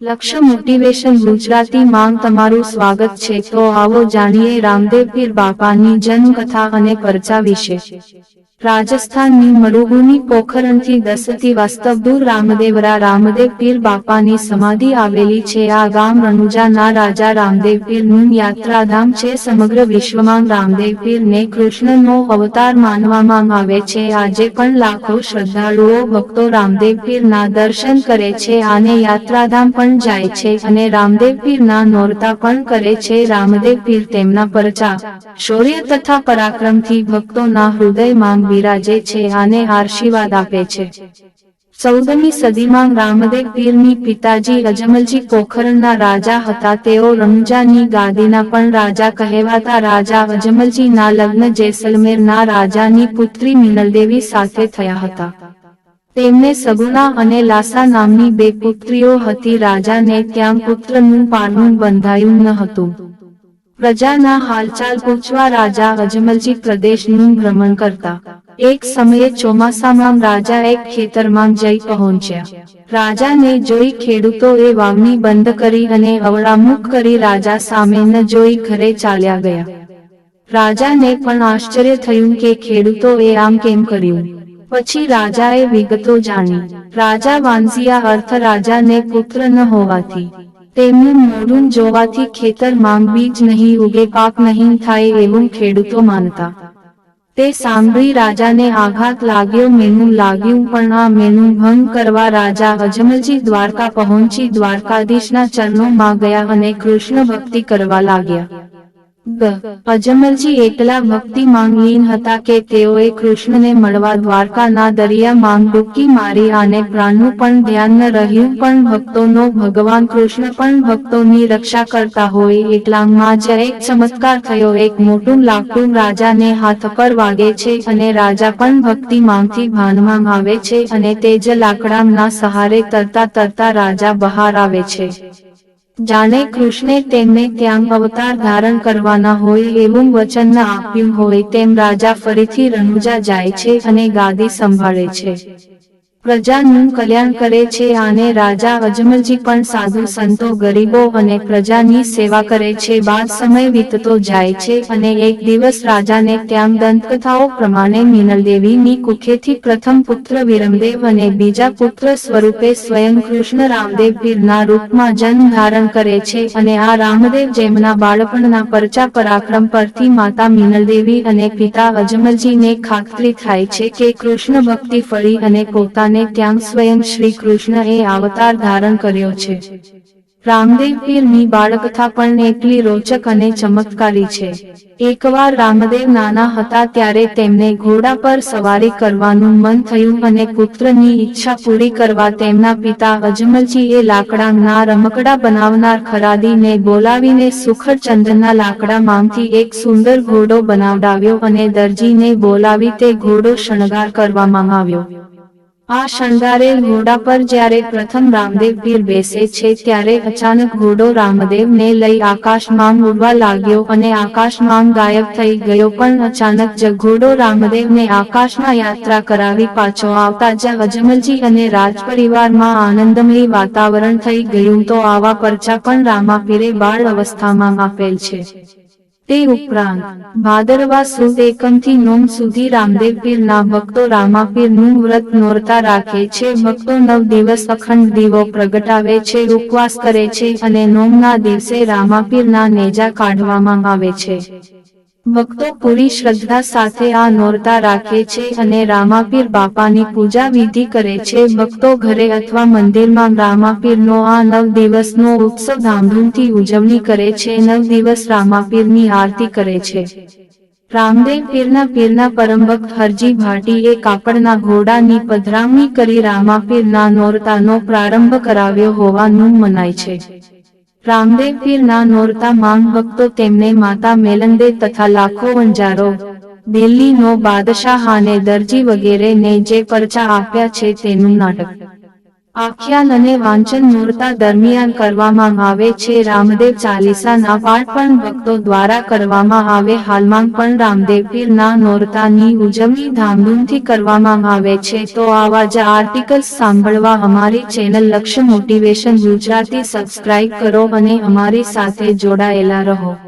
લક્ષ્ય મોટિવેશન ગુજરાતી માં તમારું સ્વાગત છે. તો આવો જાણીએ રામદેવ પીર બાપાની જન્મકથા અને પરચા વિશે. રાજસ્થાનની મરુભૂમિ પોખરણથી દસથી વાસ્તવ દૂર રામદેવરા રામદેવ પીર બાપાની સમાધિ આવેલી છે. આ ગામ રણુજાના રાજા રામદેવ પીરનું યાત્રાધામ છે. સમગ્ર વિશ્વમાં રામદેવ પીરને કૃષ્ણનો અવતાર માનવામાં આવે છે. આજે પણ લાખો શ્રદ્ધાળુઓ, ભક્તો રામદેવ પીરના દર્શન કરે છે. આને યાત્રાધામ પણ જાય છે અને રામદેવ પીરના નોરતા પણ કરે છે. રામદેવ પીર તેમના પરચા, શૌર્ય તથા પરાક્રમથી ભક્તોના હૃદયમાં બિરાજે છે અને આશીર્વાદ આપે છે. ચૌદમી સદીમાં રામદેવ પીરની પિતાજી અજમલજી પોખરણના રાજા હતા. તેઓ રમજાની ગાદીના પણ રાજા કહેવાતા. રાજા અજમલજીના લગ્ન જેસલમેરના રાજાની પુત્રી મિનલદેવી સાથે થયા હતા. તેમને સગુના અને લાસા નામની બે પુત્રીઓ હતી. રાજાને ત્યાં પુત્રનું પાનું બંધાયું ન હતું. પ્રજાના હાલચાલ પૂછવા રાજા અજમલજી પ્રદેશનું ભ્રમણ કરતા એક સમયે ચોમાસામાં રાજા એક ખેતરમાં જઈ પહોંચ્યા. રાજાને જોઈ ખેડૂતોએ વાવણી બંધ કરી અને અવળામુખ કરી રાજા સામે ન જોઈ ઘરે ચાલ્યા ગયા. રાજાને પણ આશ્ચર્ય થયું કે ખેડૂતોએ આમ કેમ કર્યું? પછી રાજાએ વિગતો જાણી. રાજા વાંસિયા અર્થ રાજાને પુત્ર ન હોવાથી. તેમનું મોડું જોવાથી ખેતરમાં બીજ નહીં ઉગે, પાક નહીં થાય એવું ખેડૂતો માનતા. તે સાંભળી રાજાને આઘાત લાગ્યો, મેનું લાગ્યું, પણ આ મેનું ભંગ કરવા રાજા અજમલજી દ્વારકા પહોંચી દ્વારકાધીશના ચરણોમાં ગયા અને કૃષ્ણ ભક્તિ કરવા લાગ્યા. ગ અજમલજી એકલા ભક્તિ માંગલીન હતા કે તેઓએ કૃષ્ણને મળવા દ્વારકાના દરિયામાં ડૂબકી મારી અને પ્રાણનું પણ ધ્યાન ન રહ્યું, પણ ભક્તોનો ભગવાન કૃષ્ણ પણ ભક્તોની રક્ષા કરતા હોય એટલામાં જ એક ચમત્કાર થયો. એક મોટું લાકડું રાજાને હાથ પર વાગે છે અને રાજા પણ ભક્તિ માંગથી ભાનમાં આવે છે અને તે જ લાકડાના સહારે તરતા તરતા રાજા બહાર આવે છે. જાણે કૃષ્ણે તેમને ત્યાં અવતાર ધારણ કરવાના હોય એવું વચન આપ્યું હોય તેમ રાજા ફરીથી રણુજા જાય છે અને ગાદી સંભાળે છે. પ્રજાનું કલ્યાણ કરે છે અને રાજા અજમલજી પણ સાધુ સંતો, ગરીબો અને પ્રજાની સેવા કરે છે. બાદ સમય વીતતો જાય છે અને એક દિવસ રાજાને ત્યાં દંતકથાઓ પ્રમાણે મિનલદેવીની કુખેથી પ્રથમ પુત્ર વિરમદેવ અને બીજા પુત્ર સ્વરૂપે સ્વયં કૃષ્ણ રામદેવ પીરના રૂપમાં જન્મ ધારણ કરે છે અને આ રામદેવ જેમના બાળપણના પરચા પરાક્રમ પરથી માતા મિનલદેવી અને પિતા અજમલજીને ખાતરી થાય છે કે કૃષ્ણ ભક્તિ ફળી અને પોતાને ત્યાં સ્વયં શ્રી કૃષ્ણએ અવતાર ધારણ કર્યો છે. રામદેવ પીરની બાળકથા પણ એટલી રોચક અને ચમત્કારી છે. એકવાર રામદેવ નાના હતા ત્યારે તેમને ઘોડા પર સવારી કરવાનું મન થયું અને પુત્રની ઈચ્છા પૂરી કરવા તેમના પિતા અજમલજીએ લાકડાના રમકડા બનાવનાર ખરાદીને બોલાવીને સુખડ ચંદનના લાકડામાંથી એક સુંદર ઘોડો બનાવડાવ્યો અને દરજીને બોલાવી તે ઘોડો શણગાર કરવામાં આવ્યો. આ શણગારે ઘોડા પર જ્યારે પ્રથમ રામદેવ પીર બેસે છે ત્યારે અચાનક ઘોડો રામદેવને લઈ આકાશમાં ઉડવા લાગ્યો અને આકાશમાં ગાયબ થઈ ગયો પણ અચાનક જ ઘોડો રામદેવને આકાશમાં યાત્રા કરાવી પાછો આવતા જ અજમલજી અને રાજપરિવારમાં આનંદમય વાતાવરણ થઈ ગયું તો આવા પરચા પણ રામાપીરે બાળ અવસ્થામાં આપેલ છે. તે ઉપરાંત, ભાદરવા સુદ એકમથી નોમ સુધી રામદેવ પીરના ભક્તો રામાપીરનું વ્રત નોરતા રાખે છે. ભક્તો નવ દિવસ અખંડ દીવો પ્રગટાવે છે, ઉપવાસ કરે છે અને નોમના દિવસે રામાપીરના નેજા કાઢવામાં આવે છે. ભક્તો પૂરી શ્રદ્ધા સાથે આ નોરતા રાખે છે અને રામાપીર બાપાની પૂજા વિધિ કરે છે. ભક્તો ઘરે અથવા મંદિરમાં રામાપીરનો આ નવ દિવસનો ઉત્સવ ધામધૂમથી ઉજવણી કરે છે. નવ દિવસ રામાપીરની આરતી કરે છે. રામદેવ પીરના પીરના પરમભક્ત હરજી ભાટીએ કાપડના ઘોડાની પધરામણી કરી રામાપીરના નોરતાનો પ્રારંભ કરાવ્યો હોવાનું મનાય છે. રામદેવ પીરના નોરતા માંગ ભક્તો તેમને માતા મેલંદે તથા લાખો વંજારો દિલ્હીનો બાદશાહ અને દરજી વગેરેને જે પરચા આપ્યા છે તેનું નાટક. આખ્યાન અને વાંચન નોરતા દરમિયાન કરવામાં આવે છે. રામદેવ ચાલીસાના પાઠ પણ ભક્તો દ્વારા કરવામાં આવે, હાલમાં પણ રામદેવ પીરના નોરતાની ઉજવણી ધામધૂમથી કરવામાં આવે છે. તો આવા જ આર્ટિકલ્સ સાંભળવા અમારી ચેનલ લક્ષ્ય મોટિવેશન ગુજરાતી સબસ્ક્રાઇબ કરો અને અમારી સાથે જોડાયેલા રહો.